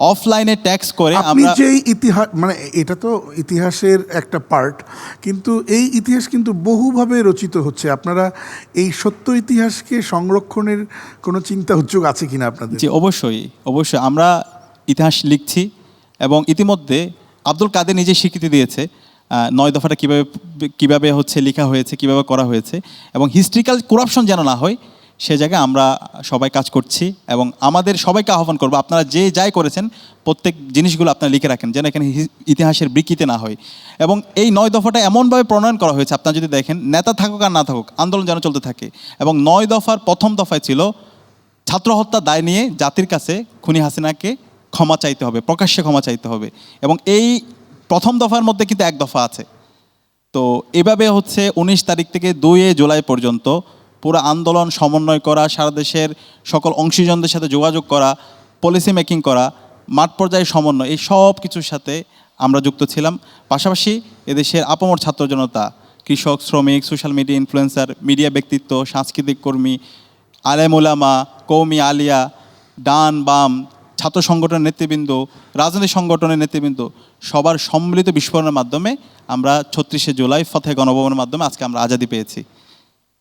অফলাইনে ট্যাক্স করে আপনি আমরা যে ইতিহাস মানে এটা তো ইতিহাসের একটা পার্ট কিন্তু এই ইতিহাস কিন্তু বহুভাবে রচিত হচ্ছে। আপনারা এই সত্য ইতিহাসকে সংরক্ষণের কোনো চিন্তা উদ্যোগ আছে কিনা আপনাদের? জি অবশ্যই অবশ্যই। আমরা ইতিহাস লিখছি এবং ইতিমধ্যে আব্দুল কাদের নিজে স্বীকৃতি দিয়েছে নয় দফাটা কীভাবে কীভাবে হচ্ছে লেখা হয়েছে কীভাবে করা হয়েছে এবং হিস্ট্রিক্যাল করাপশন যেন না হয় সে জায়গায় আমরা সবাই কাজ করছি এবং আমাদের সবাইকে আহ্বান করব, আপনারা যে যাই করেছেন, প্রত্যেক জিনিসগুলো আপনারা লিখে রাখেন যেন এখানে ইতিহাসের বিকৃতি না হয়। এবং এই নয় দফাটা এমনভাবে প্রণয়ন করা হয়েছে, আপনারা যদি দেখেন, নেতা থাকুক আর না থাকুক, আন্দোলন যেন চলতে থাকে। এবং নয় দফার প্রথম দফায় ছিল ছাত্র হত্যা দায় নিয়ে জাতির কাছে খুনি হাসিনাকে ক্ষমা চাইতে হবে, প্রকাশ্যে ক্ষমা চাইতে হবে। এবং এই প্রথম দফার মধ্যে কিন্তু এক দফা আছে। তো এভাবে হচ্ছে উনিশ তারিখ থেকে দুই জুলাই পর্যন্ত পুরো আন্দোলন সমন্বয় করা, সারা দেশের সকল অংশীজনদের সাথে যোগাযোগ করা পলিসি মেকিং করা, মাঠ পর্যায়ে সমন্বয়, এই সব কিছুর সাথে আমরা যুক্ত ছিলাম। পাশাপাশি এদেশের আপামর ছাত্র জনতা, কৃষক, শ্রমিক সোশ্যাল মিডিয়া ইনফ্লুয়েন্সার মিডিয়া ব্যক্তিত্ব, সাংস্কৃতিক কর্মী, আলেম ওলামা কৌমি আলিয়া, ডান, বাম, ছাত্র সংগঠনের নেতৃবৃন্দ, রাজনৈতিক সংগঠনের নেতৃবৃন্দ, সবার সম্মিলিত বিস্ফোরণের মাধ্যমে আমরা ছত্রিশে জুলাই ফতে গণভবনের মাধ্যমে আজকে আমরা আজাদি পেয়েছি।